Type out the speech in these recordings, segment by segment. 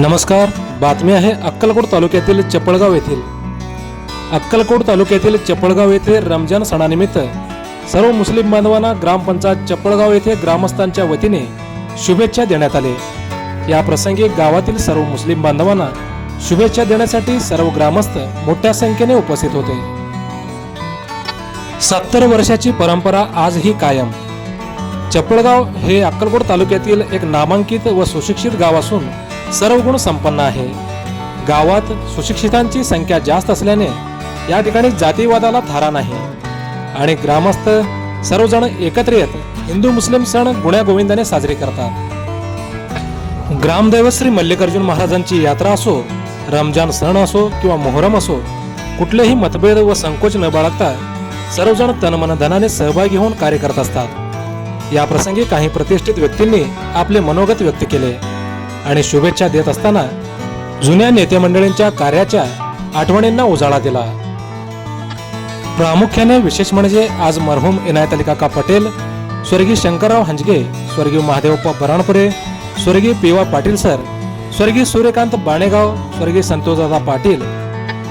नमस्कार बातमी आहे अक्कलकोट तालुक्यातील चपळगाव येथील. अक्कलकोट तालुक्यातील चपळगाव येथे रमजान सणानिमित्त सर्व मुस्लिम बांधवांना ग्रामपंचायत चपळगाव येथे ग्रामस्थांच्या वतीने शुभेच्छा देण्यात आले. या प्रसंगी गावातील सर्व मुस्लिम बांधवांना शुभेच्छा देण्यासाठी सर्व ग्रामस्थ मोठ्या संख्येने उपस्थित होते. सत्तर वर्षाची परंपरा आजही कायम. चपळगाव हे अक्कलकोट तालुक्यातील एक नामांकित व सुशिक्षित गाव असून सर्व गुण संपन्न आहे. गावात सुशिक्षितांची संख्या जास्त असल्याने या ठिकाणी जातीवादाला थारा नाही. आणि ग्रामस्थ सर्वजण एकत्र येत हिंदू मुस्लिम सण गुण्यागोविंदाने साजरे करतात. ग्रामदैवत श्री मल्लिकार्जुन महाराजांची यात्रा असो रमजान सण असो किंवा मोहरम असो कुठलेही मतभेद व संकोच न बाळगता सर्वजण तनमनधनाने सहभागी होऊन कार्य करत असतात. या प्रसंगी काही प्रतिष्ठित व्यक्तींनी आपले मनोगत व्यक्त केले. आणि शुभेच्छा देत असताना जुन्या नेते मंडळींच्या कार्याच्या आठवणींना उजाळा दिला. प्रामुख्याने विशेष म्हणजे आज मरहूम इनायत अली काका पटेल स्वर्गीय शंकरराव हंजगे स्वर्गीय महादेवप्पा बराणपुरे स्वर्गीय पिवा पाटील सर स्वर्गीय सूर्यकांत बाणेगाव स्वर्गीय संतोषदादा पाटील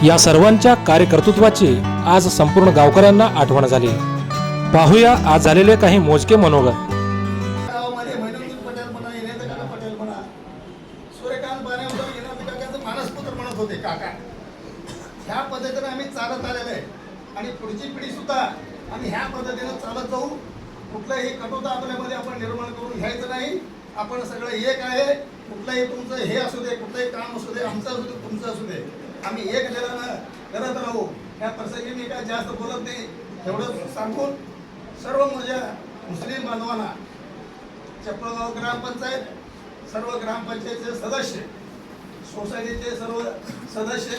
या सर्वांच्या कार्यकर्तृत्वाची आज संपूर्ण गावकऱ्यांना आठवण झाली. पाहूया आज झालेले काही मोजके मनोगत. होते काका. ह्या पद्धतीनं आम्ही चालत आलेलो आहे. आणि पुढची पिढी सुद्धा आम्ही ह्या पद्धतीनं चालत जाऊ. कुठलंही कटुता आपल्यामध्ये आपण निर्माण करून घ्यायचं नाही. आपण सगळं एक आहे. कुठलंही तुमचं हे असू दे कुठलंही काम असू दे आमचं असू दे तुमचं असू दे. आम्ही एक दिलानं करत राहू. ह्या प्रसंगी मी काय जास्त बोलत नाही. एवढं सांगून सर्व माझ्या मुस्लिम बांधवांना चपळगाव ग्रामपंचायत सर्व ग्रामपंचायतचे सदस्य सोसायटीचे सर्व सदस्य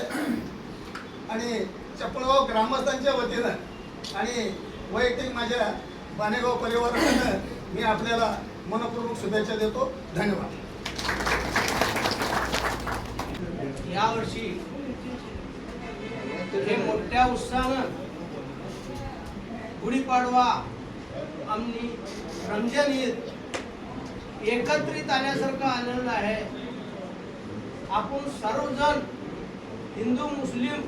आणि चपळगाव ग्रामस्थांच्या वतीनं आणि वैयक्तिक माझ्या बानेगाव परिवारानं मी आपल्याला मनपूर्वक शुभेच्छा देतो. धन्यवाद. यावर्षी हे मोठ्या उत्साहानं गुढीपाडवा आणि रमजान ईद एकत्रित आल्यासारखं आलेलं आहे. आपण सर्वजण हिंदू मुस्लिम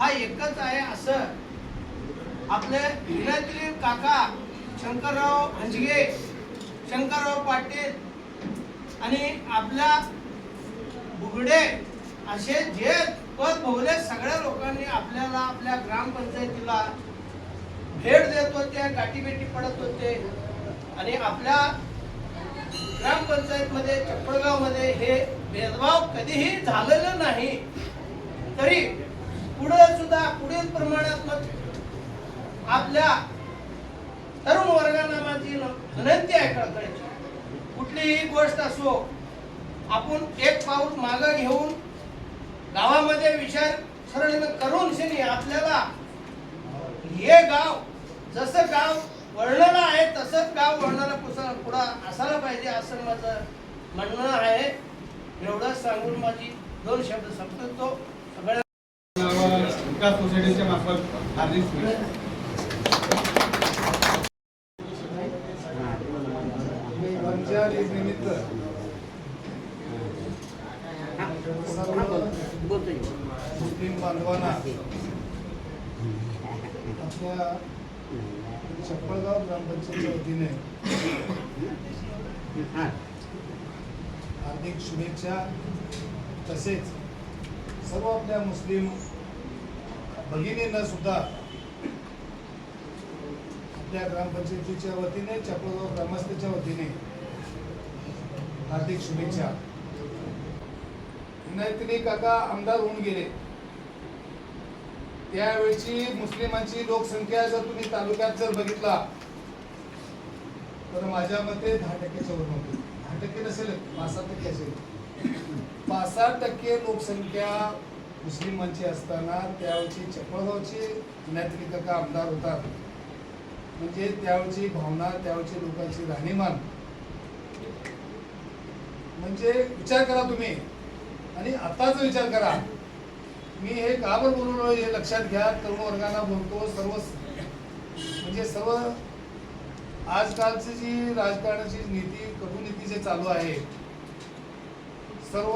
हा एकच आहे असं. आपले विनायत्री काका शंकरराव हंजगे शंकरराव पाटील आणि आपल्या बुगडे असे जे पद भोगले सगळ्या लोकांनी आपल्याला आपल्या ग्रामपंचायतीला भेट देत होते गाठीभेटी पडत होते. आणि आपल्या ग्रामपंचायतमध्ये मध्ये हे भेदभाव कधीही झालेलं नाही. तरी पुढे सुद्धा पुढील प्रमाणात आपल्या तरुण वर्गांना माझी विनंती आहे कळकळीची कुठलीही गोष्ट असो आपण एक पाऊल मागं घेऊन गावामध्ये विचार सरळ करून शनी आपल्याला हे गाव जसं गाव वळणाला आहे तसंच गाव वळणाला पुसा पुढं असायला पाहिजे असं माझं म्हणणं आहे. एवढंच सांगून माझी दोन शब्द संपतो. सगळ्या विकास सोसायटीच्या मार्फत हार्दिक निमित्त मुस्लिम बांधवांना आपल्या चप्पळगाव ग्रामपंचायतच्या वतीने हार्दिक शुभेच्छा. तसेच सर्व आपल्या मुस्लिम भगिनींना सुद्धा आपल्या ग्रामपंचायतीच्या वतीने चपळगाव ग्रामस्थाच्या वतीने हार्दिक शुभेच्छा. विनायतनी काका आमदार होऊन गेले. त्यावेळची मुस्लिमांची लोकसंख्या जर तुम्ही तालुक्यात जर बघितला तर माझ्या मते दहा टक्क्याच्या वर नव्हती. दहा टक्के नसेल पाच सात टक्के असेल. पाच सात टक्के लोकसंख्या मुस्लिमांची असताना त्यावेळची चपळगावची नैतिक काका आमदार होतात. म्हणजे त्यावेळची भावना त्यावेळची लोकांची राहणीमान. म्हणजे विचार करा तुम्ही. आणि आताच विचार करा. मी हे का बरं बोललो हे लक्षात घ्या. तरुण वर्गांना बोलतो. सर्व म्हणजे सर्व आजकालची जी राजकारणाची नीती कटुनीती जे चालू आहे सर्व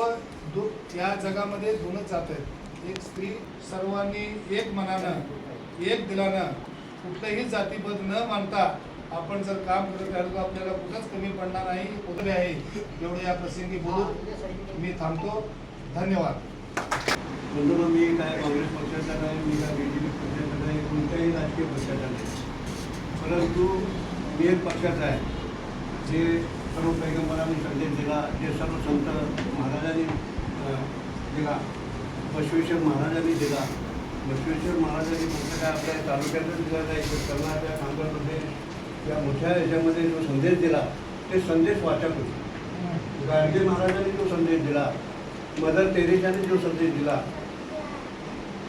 दो या जगामध्ये दोनच जात आहेत एक स्त्री सर्वांनी एक मनानं एक दिलानं कुठलंही जातीपद न मानता आपण जर काम करत राहिलो तर आपल्याला कुठंच कमी पडणार नाही उतरे आहे एवढं या प्रसंगी बोलू मी थांबतो. धन्यवाद. म्हणून मी काय काँग्रेस पक्षाचा नाही मी काय बी जे पी पक्षाचा नाही कोणत्याही राजकीय पक्षाचा नाही. परंतु मी एक पक्षाचा आहे जे सर्व पैगंबरांनी संदेश दिला जे सर्व संत महाराजांनी दिला बसवेश्वर महाराजांनी दिला. बसवेश्वर महाराजांनी फक्त काय आपल्या तालुक्यातच दिला नाही तर कर्नाटक आंध्र प्रदेश या मोठ्या याच्यामध्ये जो संदेश दिला ते संदेश वाचक होते. गाडगे महाराजांनी जो संदेश दिला. मदर तेरेसाने जो संदेश दिला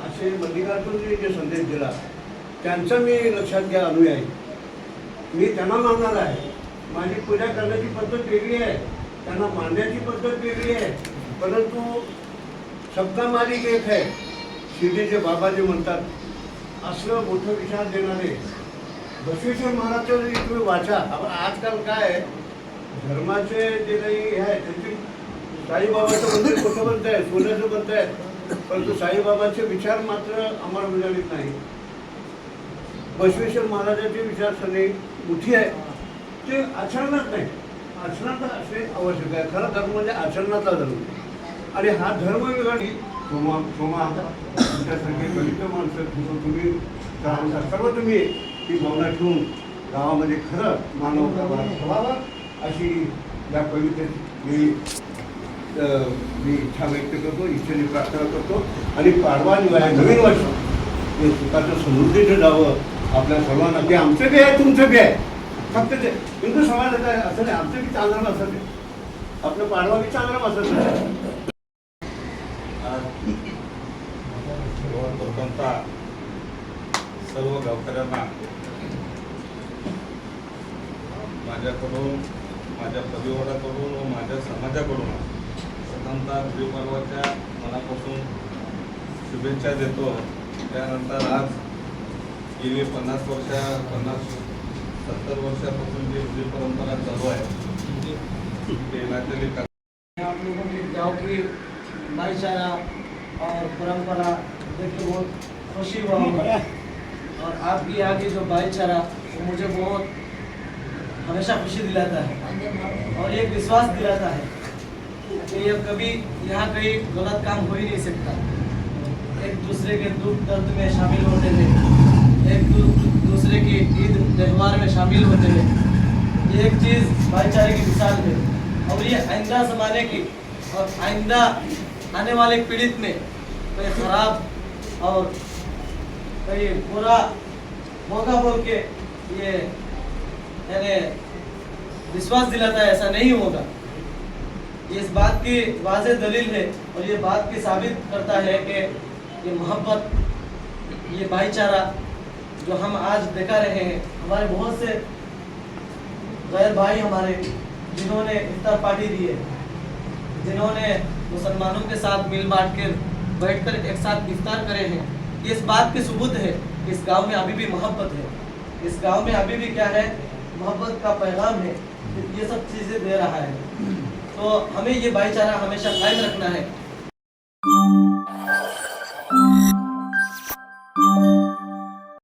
असे मल्लिकार्जुनजी जे संदेश दिला त्यांचं मी लक्षात घ्या अनुयायी. मी त्यांना मानणार आहे. माझी पूजा करण्याची पद्धत वेगळी आहे. त्यांना मानण्याची पद्धत वेगळी आहे. परंतु सबका मालिक एक आहे शिर्डीचे बाबा जे म्हणतात असलं मोठं विचार देणारे. बसवेश्वर महाराजचं तुम्ही वाचा. आपण आजकाल काय आहे? धर्माचे जे काही हे आहे त्यांची साईबाबाचं मंदिर कसं बनत आहे सोन्याचं बनत आहे परंतु साईबाबांचे विचार मात्र अंमलबजावणीत नाही. बसवेश्वर महाराजांची विचारसरणी मोठी आहे ते आचरणात नाही. आचरणात असणे आवश्यक आहे. खरा धर्म म्हणजे आचरणातला धर्म. आणि हा धर्म वेगळा सोमा सोमा तुमच्यासारखे दलित माणसं तुमचं तुम्ही गावाचा सर्व तुम्ही ही भावना ठेवून गावामध्ये खरं मानव व्हावा अशी या कवितेत मी इच्छा व्यक्त करतो इच्छेने प्रार्थना करतो. आणि पाडवा जो नवीन वर्ष हे सुखाचं समृद्धीचं जावं आपल्या सर्वांना ते आमचं बी आहे तुमचं बी आहे. फक्त ते हिंदू समाजाचं आहे असं नाही आमचं बी चांगलं असं ते आपलं पाडवा बी चांगलं असं नाही. सर्व गावकऱ्यांना माझ्याकडून माझ्या परिवाराकडून व माझ्या समाजाकडून प्रथमतः गुढीपाडवाच्या मनापासून शुभेच्छा देतो. आज गेली पन्नास वर्षा, पन्नास सत्तर वर्षापासून जी गुढी परंपरा चालू नातेली आप लोगों के गाँव की भाईचारा और परंपरा देख के बहुत खुशी हुआ और आपकी यहाँ की जो भाईचारा, वो मुझे बहुत हमेशा खुशी दिलाता है और एक विश्वास दिलाता है। ये कभी यहाँ कहीं गलत काम हो ही नहीं सकता। एक दूसरे के दुख दर्द में शामिल होते हुए एक दूसरे की ईद त्यौहार में शामिल होते ये एक चीज़ भाईचारे की मिसाल है। और ये आइंदा ज़माने की और आइंदा आने वाले पीड़ित में कोई खराब और कोई बुरा मौका बोल के ये यानी विश्वास दिलाता है, ऐसा नहीं होगा। ये इस बात की वाज दलील है और ये बात की साबित करता है कि ये मोहब्बत, ये भाईचारा जो हम आज दिखा रहे हैं, हमारे बहुत से गैर भाई हमारे, जिन्होंने इफ्तार पार्टी दी है, जिन्होंने मुसलमानों के साथ मिल बांट कर बैठ कर एक साथ इफ्तार करे हैं, ये इस बात के सबूत है कि इस गाँव में अभी भी मोहब्बत है। इस गाँव में अभी भी क्या है, मोहब्बत का पैगाम है ये सब चीज़ें दे रहा है। तो हमें ये भाईचारा हमेशा कायम रखना है।